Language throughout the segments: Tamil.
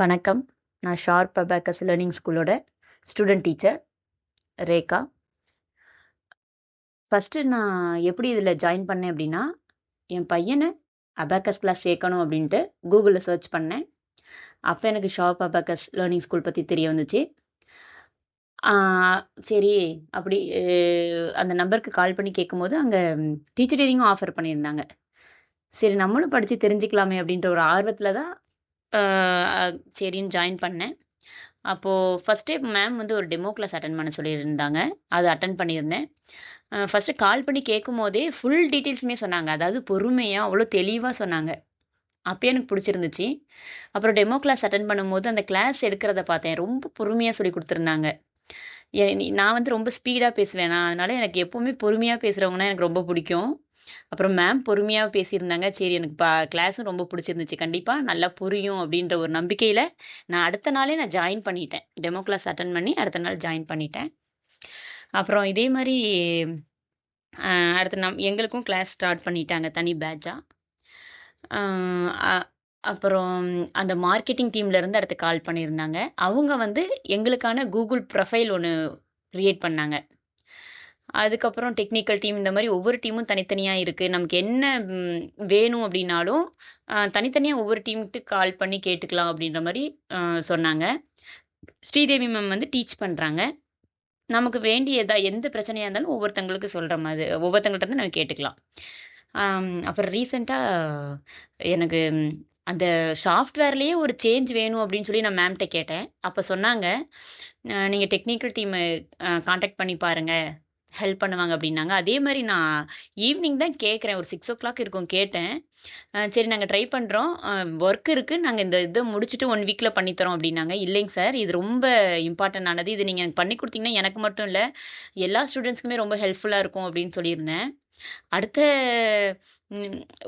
வணக்கம். நான் ஷார்ப் அபேக்கஸ் லேர்னிங் ஸ்கூலோட ஸ்டூடெண்ட் டீச்சர் ரேகா. ஃபஸ்ட்டு நான் எப்படி இதில் ஜாயின் பண்ணேன் அப்படின்னா என் பையனை அபேக்கஸ் கிளாஸ் சேர்க்கணும் அப்படின்ட்டு கூகுளில் சர்ச் பண்ணேன். அப்போ எனக்கு ஷார்ப் அபேக்கஸ் லேர்னிங் ஸ்கூல் பற்றி தெரிய வந்துச்சு. சரி அப்படி அந்த நம்பருக்கு கால் பண்ணி கேட்கும்போது அங்கே டீச்சர் ட்ரைனிங்கும் ஆஃபர் பண்ணியிருந்தாங்க. சரி நம்மளும் படித்து தெரிஞ்சுக்கலாமே அப்படின்ற ஒரு ஆர்வத்தில் தான் சரின்னு ஜாயின் பண்ணேன். அப்போது ஃபஸ்ட்டே மேம் வந்து ஒரு டெமோ கிளாஸ் அட்டன் பண்ண சொல்லியிருந்தாங்க. அது அட்டன் பண்ணியிருந்தேன். ஃபஸ்ட்டு கால் பண்ணி கேட்கும் போதே ஃபுல் டீட்டெயில்ஸுமே சொன்னாங்க. அதாவது பொறுமையாக அவ்வளோ தெளிவாக சொன்னாங்க. அப்போ எனக்கு பிடிச்சிருந்துச்சு. அப்புறம் டெமோ கிளாஸ் அட்டன் பண்ணும்போது அந்த கிளாஸ் எடுக்கிறத பார்த்தேன். ரொம்ப பொறுமையாக சொல்லி கொடுத்துருந்தாங்க. நான் வந்து ரொம்ப ஸ்பீடாக பேசுவேன்? நான் அதனால் எனக்கு எப்போவுமே பொறுமையாக பேசுகிறவங்கன்னா எனக்கு ரொம்ப பிடிக்கும். அப்புறம் மேம் பொறுமையாக பேசியிருந்தாங்க. சரி எனக்கு பா கிளாஸும் ரொம்ப பிடிச்சிருந்துச்சு. கண்டிப்பாக நல்லா புரியும் அப்படின்ற ஒரு நம்பிக்கையில் நான் அடுத்த நாளே நான் ஜாயின் பண்ணிட்டேன். டெமோ கிளாஸ் அட்டன் பண்ணி அடுத்த நாள் ஜாயின் பண்ணிட்டேன். அப்புறம் இதே மாதிரி அடுத்த நம் எங்களுக்கும் கிளாஸ் ஸ்டார்ட் பண்ணிட்டாங்க தனி பேட்சாக அப்புறம் அந்த மார்க்கெட்டிங் டீம்லேருந்து அடுத்து கால் பண்ணியிருந்தாங்க. அவங்க வந்து எங்களுக்கான கூகுள் ப்ரொஃபைல் ஒன்று க்ரியேட் பண்ணாங்க. அதுக்கப்புறம் டெக்னிக்கல் டீம் இந்த மாதிரி ஒவ்வொரு டீமும் தனித்தனியாக இருக்குது நமக்கு என்ன வேணும் அப்படின்னாலும் தனித்தனியாக ஒவ்வொரு டீமுக்கு கால் பண்ணி கேட்டுக்கலாம் அப்படின்ற மாதிரி சொன்னாங்க. ஸ்ரீதேவி மேம் வந்து டீச் பண்ணுறாங்க நமக்கு வேண்டியதா எந்த பிரச்சனையாக இருந்தாலும் ஒவ்வொருத்தங்களுக்கு சொல்கிற மாதிரி ஒவ்வொருத்தங்கள்ட்ட நம்ம கேட்டுக்கலாம். அப்புறம் ரீசெண்டாக எனக்கு அந்த சாஃப்ட்வேர்லேயே ஒரு சேஞ்ச் வேணும் அப்படின்னு சொல்லி நான் மேம்கிட்ட கேட்டேன். அப்போ சொன்னாங்க நீங்கள் டெக்னிக்கல் டீமை காண்டாக்ட் பண்ணி பாருங்கள் ஹெல்ப் பண்ணுவாங்க அப்படின்னாங்க. அதே மாதிரி நான் ஈவினிங் தான் கேட்குறேன். ஒரு சிக்ஸ் ஓ கிளாக் இருக்கும் கேட்டேன். சரி நாங்கள் ட்ரை பண்ணுறோம் ஒர்க் இருக்குது நாங்கள் இந்த இதை முடிச்சுட்டு ஒன் வீக்கில் பண்ணித்தரோம் அப்படின்னாங்க. இல்லைங்க சார். இது ரொம்ப இம்பார்ட்டன்ட் ஆனது. இது நீங்கள் எனக்கு பண்ணி கொடுத்தீங்கன்னா எனக்கு மட்டும் இல்லை எல்லா ஸ்டூடெண்ட்ஸ்க்குமே ரொம்ப ஹெல்ப்ஃபுல்லாக இருக்கும் அப்படின்னு சொல்லியிருந்தேன். அடுத்த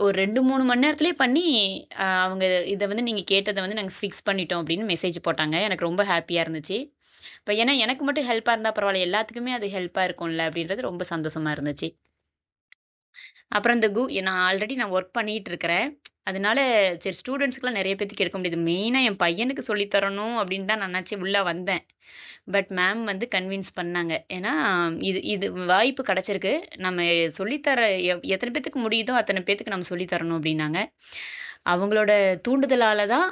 ஒரு ரெண்டு மூணு மணி நேரத்துலேயே பண்ணி அவங்க இதை வந்து நீங்கள் கேட்டதை வந்து நாங்கள் ஃபிக்ஸ் பண்ணிட்டோம் அப்படின்னு மெசேஜ் போட்டாங்க. எனக்கு ரொம்ப ஹாப்பியாக இருந்துச்சு. இப்போ ஏன்னா எனக்கு மட்டும் ஹெல்ப்பாக இருந்தால் பரவாயில்ல. எல்லாத்துக்குமே அது ஹெல்ப்பாக இருக்கும்ல அப்படின்றது ரொம்ப சந்தோஷமாக இருந்துச்சு. அப்புறம் இந்த கூ நான் ஆல்ரெடி நான் ஒர்க் பண்ணிகிட்டு இருக்கிறேன் அதனால சரி ஸ்டூடெண்ட்ஸ்க்குலாம் நிறைய பேத்துக்கு எடுக்க முடியுது. மெயினாக என் பையனுக்கு சொல்லித்தரணும் அப்படின்னு தான் நான் நினச்சி உள்ளே வந்தேன். பட் மேம் வந்து கன்வின்ஸ் பண்ணாங்க. ஏன்னா இது இது வாய்ப்பு கிடச்சிருக்கு. நம்ம சொல்லித்தர எத்தனை பேத்துக்கு முடியுதோ அத்தனை பேத்துக்கு நம்ம சொல்லித்தரணும் அப்படின்னாங்க. அவங்களோட தூண்டுதலால் தான்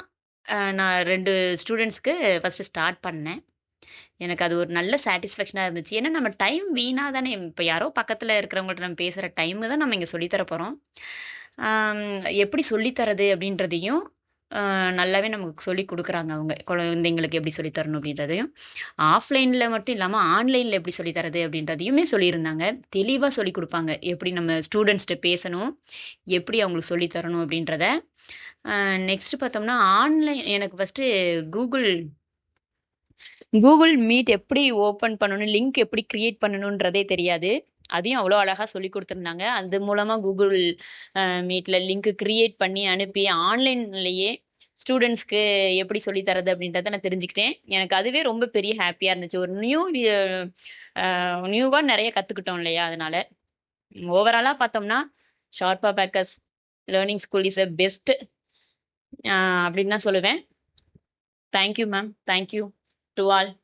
நான் ரெண்டு ஸ்டூடெண்ட்ஸ்க்கு ஃபஸ்ட்டு ஸ்டார்ட் பண்ணேன். எனக்கு அது ஒரு நல்ல சாட்டிஸ்ஃபேக்ஷனாக இருந்துச்சு. ஏன்னா நம்ம டைம் வீணாக தானே இப்போ யாரோ பக்கத்தில் இருக்கிறவங்கள்ட்ட நம்ம பேசுகிற டைமு தான் நம்ம இங்கே சொல்லித்தர போகிறோம் எப்படி சொல்லித்தரது அப்படின்றதையும் நல்லாவே நமக்கு சொல்லி கொடுக்குறாங்க அவங்க. குழந்தைங்களுக்கு எப்படி சொல்லித்தரணும் அப்படின்றதையும். ஆஃப்லைனில் மட்டும் இல்லாமல் ஆன்லைனில் எப்படி சொல்லித்தரது அப்படின்றதையுமே சொல்லியிருந்தாங்க. தெளிவாக சொல்லி கொடுப்பாங்க. எப்படி நம்ம ஸ்டூடெண்ட்ஸ்கிட்ட பேசணும் எப்படி அவங்களுக்கு சொல்லித்தரணும் அப்படின்றத. நெக்ஸ்ட் பார்த்தோம்னா ஆன்லைன் எனக்கு ஃபஸ்ட்டு கூகுள் கூகுள் மீட் எப்படி ஓப்பன் பண்ணணும் லிங்க் எப்படி க்ரியேட் பண்ணணுன்றதே தெரியாது. அதையும் அவ்வளோ அழகாக சொல்லி கொடுத்துருந்தாங்க. அது மூலமாக கூகுள் மீட்டில் லிங்க் க்ரியேட் பண்ணி அனுப்பி ஆன்லைன்லேயே ஸ்டூடெண்ட்ஸ்க்கு எப்படி சொல்லி தரது அப்படின்றத நான் தெரிஞ்சுக்கிட்டேன். எனக்கு அதுவே ரொம்ப பெரிய ஹாப்பியாக இருந்துச்சு. ஒரு நியூ நியூவாக நிறைய கற்றுக்கிட்டோம் இல்லையா அதனால். ஓவராலாக பார்த்தோம்னா sharp abacus learning school is a best அப்படின்னு தான் சொல்லுவேன். Thank you ma'am thank you actual.